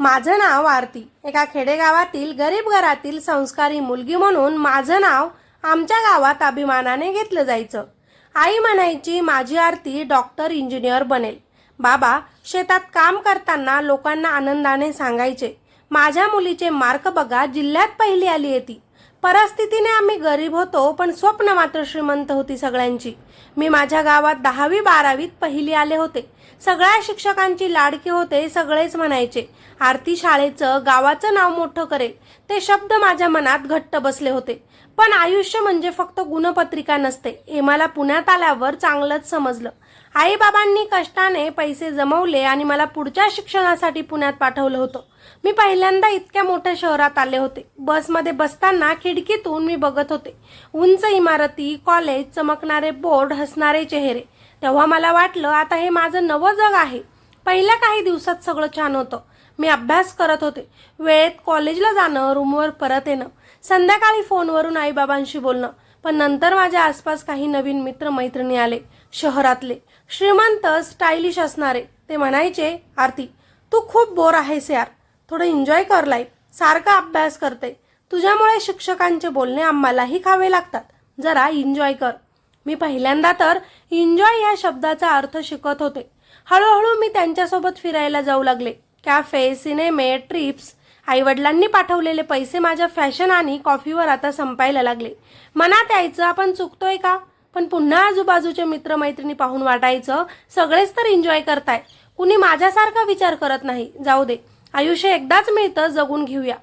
माझं नाव आरती. एका खेडेगावातील गरीब घरातील संस्कारी मुलगी म्हणून माझं नाव आमच्या गावात अभिमानाने घेतलं जायचं. आई म्हणायची माझी आरती डॉक्टर इंजिनियर बनेल. बाबा शेतात काम करताना लोकांना आनंदाने सांगायचे. माझ्या मुलीचे मार्क बघा जिल्ह्यात पहिली आली आहे ती परिस्थितीने आम्ही गरीब होतो पण स्वप्न मात्र श्रीमंत होती सगळ्यांची. मी माझ्या गावात दहावी बारावीत पहिली आले होते. सगळ्या शिक्षकांची लाडकी होते सगळेच म्हणायचे आरती शाळेचं गावाचं नाव मोठं करेल. ते शब्द माझ्या मनात घट्ट बसले होते. पण आयुष्य म्हणजे फक्त गुणपत्रिका नसते. हे मला पुण्यात आल्यावर चांगलंच समजलं. आईबाबांनी कष्टाने पैसे जमवले आणि मला पुढच्या शिक्षणासाठी पुण्यात पाठवलं होतं. मी पहिल्यांदा इतक्या मोठ्या शहरात आले होते. बसमध्ये बसताना खिडकीतून मी बघत होते. उंच इमारती कॉलेज चमकणारे बोर्ड हसणारे चेहरे. तेव्हा मला वाटलं आता हे माझं नवं जग आहे. पहिल्या काही दिवसात सगळं छान होतं. मी अभ्यास करत होते. वेळेत कॉलेजला जाणं रूमवर परत येणं संध्याकाळी फोनवरून आईबाबांशी बोलणं. पण नंतर माझ्या आसपास काही नवीन मित्र मैत्रिणी आले शहरातले. श्रीमंत स्टायलिश असणारे. ते म्हणायचे आरती तू खूप बोर आहेस यार. थोडं एन्जॉय कर लाईफ सारखा अभ्यास करते. तुझ्यामुळे शिक्षकांचे बोलणे आम्हालाही खावे लागतात. जरा एन्जॉय कर. मी पहिल्यांदा तर एन्जॉय या शब्दाचा अर्थ शिकत होते. हळूहळू मी त्यांच्यासोबत फिरायला जाऊ लागले. कॅफे सिनेमे ट्रिप्स आईवडिलांनी पाठवलेले पैसे माझ्या फॅशन आणि कॉफीवर आता संपायला लागले. मनात यायचं आपण चुकतोय का? पण पुन्हा आजूबाजूचे मित्रमैत्रिणी पाहून वाटायचं सगळेच तर एन्जॉय करताय. कुणी माझ्यासारखा विचार करत नाही. जाऊ दे. आयुष्य एकदाच मिळतं जगून घेऊया.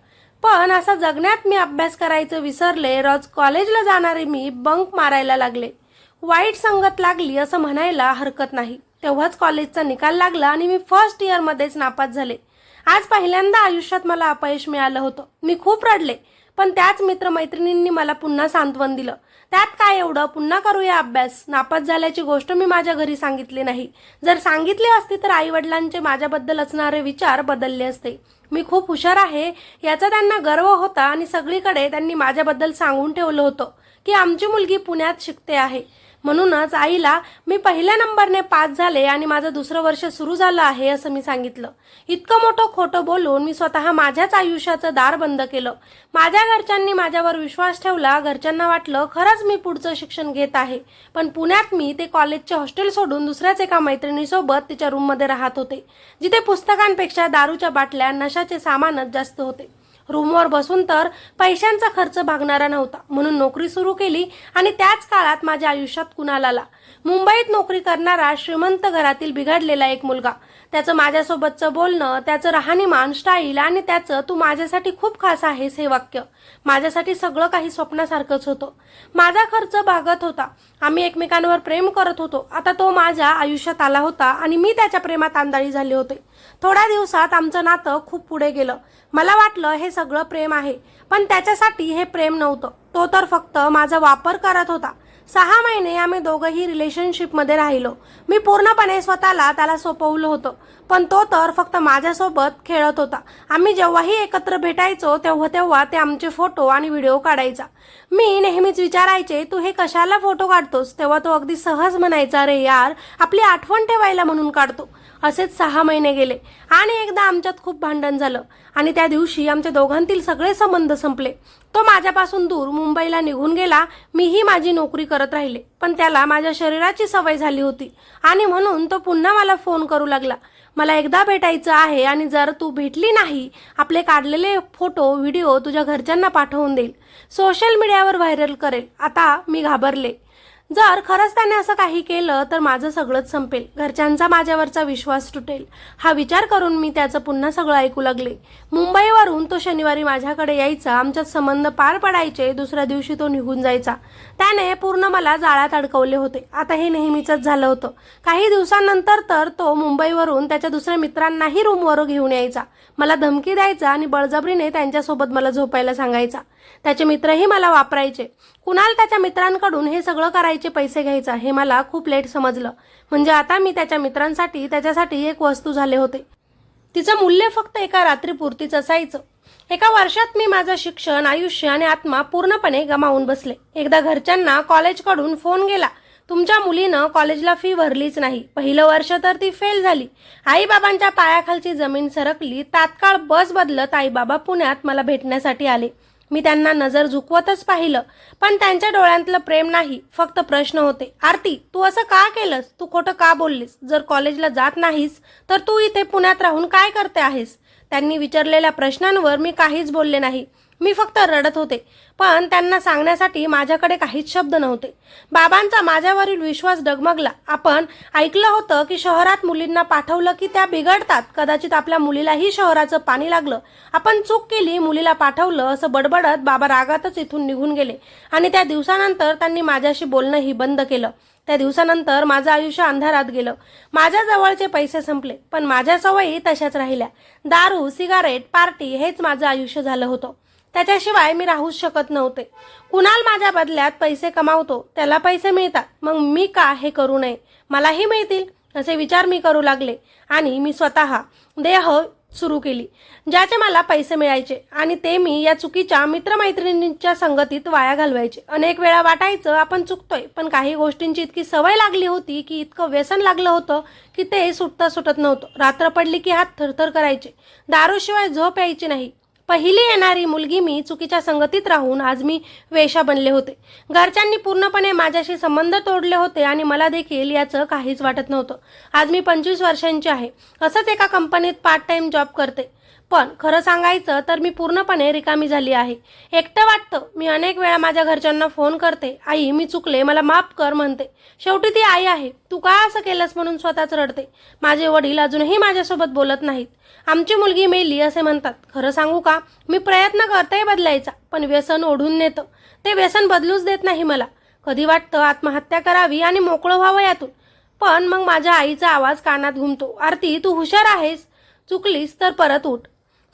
पण असं जगण्यात मी अभ्यास करायचं विसरले रोज कॉलेजला जाणारे मी बंक मारायला लागले. वाईट संगत लागली असं म्हणायला हरकत नाही. तेव्हाच कॉलेजचा निकाल लागला आणि मी फर्स्ट इयरमध्येच नापास झाले. आज पहिल्यांदा आयुष्यात मला अपयश मिळालं होतं. मी खूप रडले. पण त्याच मित्रमैत्रिणींनी मला पुन्हा सांत्वन दिलं. त्यात काय एवढं? पुन्हा करूया अभ्यास. नापास झाल्याची गोष्ट मी माझ्या घरी सांगितली नाही. जर सांगितली असती तर आईवडिलांचे माझ्याबद्दल असणारे विचार बदलले असते. मी खूप हुशार आहे याचा त्यांना गर्व होता आणि सगळीकडे त्यांनी माझ्याबद्दल सांगून ठेवलं होतं की आमची मुलगी पुण्यात शिकते आहे. म्हणूनच आईला मी पहिल्या नंबरने पास झाले आणि माझं दुसरं वर्ष सुरू झालं आहे असं मी सांगितलं. इतकं मोठं खोटं बोलून मी स्वतः माझ्याच आयुष्याचं दार बंद केलं. माझ्या घरच्यांनी माझ्यावर विश्वास ठेवला घरच्यांना वाटलं खरंच मी पुढचं शिक्षण घेत आहे. पण पुण्यात मी ते कॉलेजचे हॉस्टेल सोडून दुसऱ्याच एका मैत्रिणीसोबत तिच्या रूममध्ये राहत होते जिथे पुस्तकांपेक्षा दारूच्या बाटल्या नशाचे सामानच जास्त होते. रूमवर बसून तर पैशांचा खर्च भागणारा नव्हता. म्हणून नोकरी सुरू केली आणि त्याच काळात माझ्या आयुष्यात कुणाला आला. मुंबईत नोकरी करणारा श्रीमंत घरातील बिघडलेला एक मुलगा. त्याचं माझ्यासोबतचं बोलणं त्याचं राहणीमान स्टाईल आणि त्याचं तू माझ्यासाठी खूप खास आहेस हे वाक्य माझ्यासाठी सगळं काही स्वप्नासारखंच होतं. माझा खर्च भागत होता. आम्ही एकमेकांवर प्रेम करत होतो. आता तो माझ्या आयुष्यात आला होता आणि मी त्याच्या प्रेमात आंधळी झाले होते. थोड्या दिवसात आमचं नातं खूप पुढे गेलं. मला वाटलं हे सगळं प्रेम आहे पण त्याच्यासाठी हे प्रेम नव्हतं. तो तर फक्त माझा वापर करत होता. सहा महिने आम्ही दोघंही रिलेशनशिपमध्ये राहिलो. मी पूर्णपणे स्वतःला त्याला सोपवलं होतं. पण तो तर फक्त माझ्यासोबत खेळत होता. आम्ही जेव्हाही एकत्र भेटायचो तेव्हा तेव्हा ते आमचे फोटो आणि व्हिडिओ काढायचा. मी नेहमीच विचारायचे तू हे कशाला फोटो काढतोस? तेव्हा तो अगदी सहज म्हणायचा रे यार आपली आठवण ठेवायला म्हणून काढतो. असेच सहा महिने गेले. आणि एकदा आमच्यात खूप भांडण झालं. आणि त्या दिवशी आमच्या दोघांतील सगळे संबंध संपले. तो माझ्यापासून दूर मुंबईला निघून गेला मीही माझी नोकरी करत राहिले पण त्याला माझ्या शरीराची सवय झाली होती आणि म्हणून तो पुन्हा मला फोन करू लागला. मला एकदा भेटायचं आहे आणि जर तू भेटली नाही आपले काढलेले फोटो व्हिडिओ तुझ्या घरच्यांना पाठवून देईल. सोशल मीडियावर व्हायरल करेल. आता मी घाबरले. जर खरंच त्याने असं काही केलं तर माझं सगळंच संपेल. घरच्यांचा माझ्यावरचा विश्वास तुटेल. हा विचार करून मी त्याचं पुन्हा सगळं ऐकू लागले. मुंबईवरून तो शनिवारी माझ्याकडे यायचा. आमच्यात संबंध पार पडायचे. दुसऱ्या दिवशी तो निघून जायचा. त्याने पूर्ण मला जाळ्यात अडकवले होते. आता हे नेहमीच झालं होतं. काही दिवसांनंतर तर तो मुंबईवरून त्याच्या दुसऱ्या मित्रांनाही रूमवर घेऊन यायचा. मला धमकी द्यायचा आणि बळजबरीने त्यांच्यासोबत मला झोपायला सांगायचा. त्याचे मित्रही मला वापरायचे. कुणाल त्याच्या मित्रांकडून हे सगळं करायचे पैसे घ्यायचा हे मला खूप लेट समजलं. म्हणजे आता मी त्याच्या मित्रांसाठी त्याच्यासाठी एक वस्तू झाले होते. तिचं मूल्य फक्त एका रात्रीपुरतीच असायचं. एका वर्षात मी माझं शिक्षण आयुष्य आणि आत्मा पूर्णपणे गमावून बसले. एकदा घरच्यांना कॉलेजकडून फोन गेला. तुमच्या मुलीनं कॉलेजला फी भरलीच नाही. पहिलं वर्ष तर ती फेल झाली. आईबाबांच्या पायाखालची जमीन सरकली. तात्काळ बस बदलत आईबाबा पुण्यात मला भेटण्यासाठी आले. मी त्यांना नजर झुकवतच पाहिलं. पण त्यांच्या डोळ्यांतलं प्रेम नाही फक्त प्रश्न होते. आरती तू असं का केलंस? तू खोटं का बोललीस? जर कॉलेजला जात नाहीस तर तू इथे पुण्यात राहून काय करते आहेस? त्यांनी विचारलेल्या प्रश्नांवर मी काहीच बोलले नाही. मी फक्त रडत होते. पण त्यांना सांगण्यासाठी माझ्याकडे काहीच शब्द नव्हते. बाबांचा माझ्यावरील विश्वास डगमगला. आपण ऐकलं होतं की शहरात मुलींना पाठवलं की त्या बिघडतात. कदाचित आपल्या मुलीलाही शहराचं पाणी लागलं. आपण चूक केली मुलीला पाठवलं असं बडबडत बाबा रागातच इथून निघून गेले. आणि त्या दिवसानंतर त्यांनी माझ्याशी बोलणंही बंद केलं. त्या दिवसानंतर माझं आयुष्य अंधारात गेलं. माझ्या जवळचे पैसे संपले पण माझ्या सवयी तशाच राहिल्या. दारू सिगारेट पार्टी हेच माझं आयुष्य झालं होतं. त्याच्याशिवाय मी राहूच शकत नव्हते. कुणाल माझ्या बदल्यात पैसे कमावतो त्याला पैसे मिळतात. मग मी का हे करू नये? मलाही मिळतील असे विचार मी करू लागले आणि मी स्वतः देह सुरू केली ज्याचे मला पैसे मिळायचे आणि ते मी या चुकीच्या मित्रमैत्रिणींच्या संगतीत वाया घालवायचे. अनेक वेळा वाटायचं आपण चुकतोय पण काही गोष्टींची इतकी सवय लागली होती की इतकं व्यसन लागलं होतं की ते सुटता सुटत नव्हतं. रात्र पडली की हात थरथर करायचे. दारूशिवाय झोप यायची नाही. पहिली येणारी मुलगी मी चुकीच्या संगतीत राहून आज मी वेशा बनले होते. घरच्यांनी पूर्णपणे माझ्याशी संबंध तोडले होते आणि मला देखील याचं काहीच वाटत नव्हतं. आज मी पंचवीस वर्षांची आहे. असंच एका कंपनीत पार्ट टाइम जॉब करते. पण खरं सांगायचं तर मी पूर्णपणे रिकामी झाली आहे. एकटं वाटतं. मी अनेक वेळा माझ्या घरच्यांना फोन करते. आई मी चुकले. मला माफ कर म्हणते. शेवटी ती आई आहे. तू का असं केलंस म्हणून स्वतःच रडते. माझे वडील अजूनही माझ्यासोबत बोलत नाहीत. आमची मुलगी मेली असे म्हणतात. खरं सांगू का? मी प्रयत्न करते बदलायचा पण व्यसन ओढून नेतं. ते व्यसन बदलूच देत नाही मला. कधी वाटतं आत्महत्या करावी आणि मोकळं व्हावं यातून? पण मग माझ्या आईचा आवाज कानात घुमतो. आरती तू हुशार आहेस. चुकलीस तर परत उठ.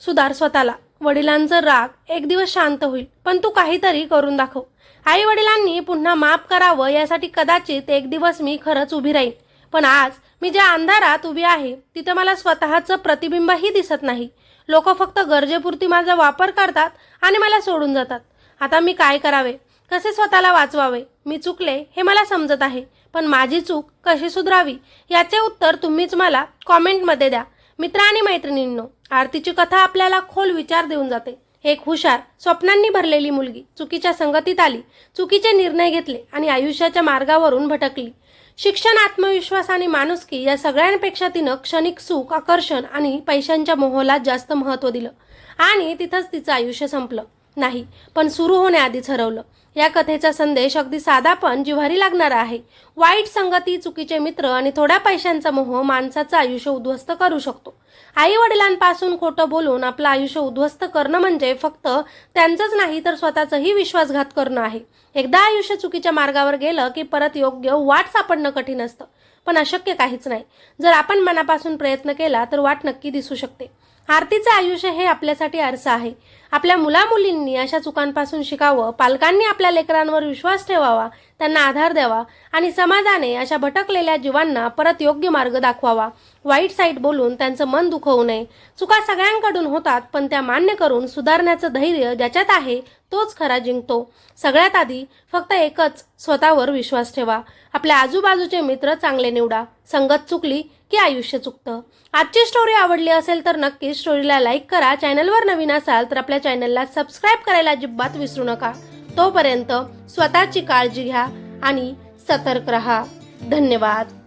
सुधार स्वतःला. वडिलांचं राग एक दिवस शांत होईल पण तू काहीतरी करून दाखव. आई वडिलांनी पुन्हा माफ करावं यासाठी कदाचित एक दिवस मी खरंच उभी राहीन. पण आज मी ज्या अंधारात उभी आहे तिथं मला स्वतःचं प्रतिबिंबही दिसत नाही. लोक फक्त गरजेपुरती माझा वापर करतात आणि मला सोडून जातात. आता मी काय करावे? कसे स्वतःला वाचवावे? मी चुकले हे मला समजत आहे पण माझी चूक कशी सुधरावी? याचे उत्तर तुम्हीच मला कॉमेंटमध्ये द्या. मित्र आणि मैत्रिणींनो आरतीची कथा आपल्याला खोल विचार देऊन जाते. एक हुशार स्वप्नांनी भरलेली मुलगी चुकीच्या संगतीत आली चुकीचे निर्णय घेतले आणि आयुष्याच्या मार्गावरून भटकली. शिक्षण आत्मविश्वास आणि माणुसकी या सगळ्यांपेक्षा तिनं क्षणिक सुख आकर्षण आणि पैशांच्या मोहला जास्त महत्त्व दिलं. आणि तिथंच तिचं आयुष्य संपलं. नाही पण सुरू होण्याआधीच हरवलं. या कथेचा संदेश अगदी साधा पण जिव्हारी लागणारा आहे. वाईट संगती चुकीचे मित्र आणि थोड्या पैशांचा मोह माणसाचं आयुष्य उद्ध्वस्त करू शकतो. आई वडिलांपासून खोटं बोलून आपलं आयुष्य उद्ध्वस्त करणं म्हणजे फक्त त्यांचंच नाही तर स्वतःचाही विश्वासघात करणं आहे. एकदा आयुष्य चुकीच्या मार्गावर गेलं की परत योग्य वाट सापडणं कठीण असतं. पण अशक्य काहीच नाही. जर आपण मनापासून प्रयत्न केला तर वाट नक्की दिसू शकते. आरतीचं आयुष्य हे आपल्यासाठी आरसा आहे. आपल्या मुलामुलींनी अशा चुकांपासून शिकावं पालकांनी आपल्या लेकरांवर विश्वास ठेवावा त्यांना आधार द्यावा आणि समाजाने अशा भटकलेल्या जीवांना परत योग्य मार्ग दाखवावा. वाईट साईट बोलून त्यांचं मन दुखवू नये. चुका सगळ्यांकडून होतात पण त्या मान्य करून सुधारण्याचं धैर्य ज्याच्यात आहे तोच खरा जिंकतो. सगळ्यात आधी फक्त एकच स्वतःवर विश्वास ठेवा. आपल्या आजूबाजूचे मित्र चांगले निवडा. संगत चुकली की आयुष्य चुकतं. आजची स्टोरी आवडली असेल तर नक्कीच स्टोरीला लाईक करा. चॅनलवर नवीन असाल तर आपल्या चॅनलला सबस्क्राईब करायला अजिबात विसरू नका. तोपर्यंत स्वतःची काळजी घ्या आणि सतर्क रहा. धन्यवाद.